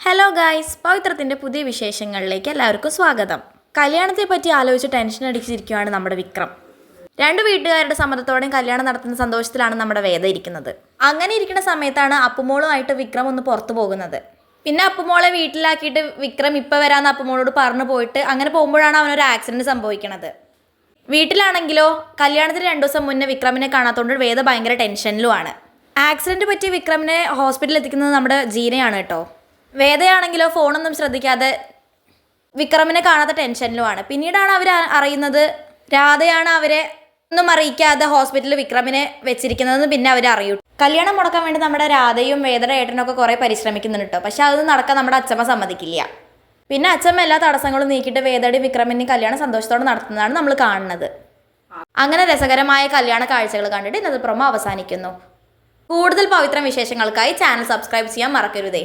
Hello guys പവിത്രത്തിന്റെ പുതിയ വിശേഷങ്ങളിലേക്ക് എല്ലാവർക്കും സ്വാഗതം. കല്യാണത്തെ പറ്റി ആലോചിച്ച് ടെൻഷൻ അടിച്ചിരിക്കുകയാണ് നമ്മുടെ വിക്രം. രണ്ട് വീട്ടുകാരുടെ സമ്മതത്തോടെയും കല്യാണം നടത്തുന്ന സന്തോഷത്തിലാണ് നമ്മുടെ വേദ ഇരിക്കുന്നത്. അങ്ങനെ ഇരിക്കുന്ന സമയത്താണ് അപ്പുമോളുമായിട്ട് വിക്രം ഒന്ന് പുറത്തു പോകുന്നത്. പിന്നെ അപ്പുമോളെ വീട്ടിലാക്കിയിട്ട് വിക്രം ഇപ്പം വരാമെന്ന് അപ്പുമോളോട് പറഞ്ഞു പോയിട്ട് അങ്ങനെ പോകുമ്പോഴാണ് അവനൊരു ആക്സിഡന്റ് സംഭവിക്കുന്നത് വീട്ടിലാണെങ്കിലോ കല്യാണത്തിന് രണ്ട് ദിവസം മുന്നേ വിക്രമിനെ കാണാത്തതുകൊണ്ട് വേദ ഭയങ്കര ടെൻഷനിലുമാണ് ആക്സിഡന്റ് പറ്റിയ വിക്രമിനെ ഹോസ്പിറ്റലിൽ എത്തിക്കുന്നത് നമ്മുടെ ജീനയാണ് കേട്ടോ. വേദയാണെങ്കിലോ ഫോണൊന്നും ശ്രദ്ധിക്കാതെ വിക്രമിനെ കാണാത്ത ടെൻഷനിലുമാണ്. പിന്നീടാണ് അവർ അറിയുന്നത് രാധയാണ് അവരെ ഒന്നും അറിയിക്കാതെ ഹോസ്പിറ്റലിൽ വിക്രമിനെ വെച്ചിരിക്കുന്നതെന്ന് പിന്നെ അവർ അറിയൂ. കല്യാണം മുടക്കാൻ വേണ്ടി നമ്മുടെ രാധയും വേദന ഏട്ടനൊക്കെ കുറേ പരിശ്രമിക്കുന്നുണ്ട് കേട്ടോ പക്ഷെ അതൊന്നും നടക്കാൻ നമ്മുടെ അച്ഛമ്മ സമ്മതിക്കില്ല. പിന്നെ അച്ഛമ്മ എല്ലാ തടസ്സങ്ങളും നീക്കിയിട്ട് വേദയുടെ വിക്രമിനെ കല്യാണം സന്തോഷത്തോടെ നടത്തുന്നതാണ് നമ്മൾ കാണുന്നത്. അങ്ങനെ രസകരമായ കല്യാണ കാഴ്ചകൾ കണ്ടിട്ട് ഇന്നത്തെ പ്രൊമോ അവസാനിക്കുന്നു. കൂടുതൽ പവിത്രം വിശേഷങ്ങൾക്കായി ചാനൽ സബ്സ്ക്രൈബ് ചെയ്യാൻ മറക്കരുതേ.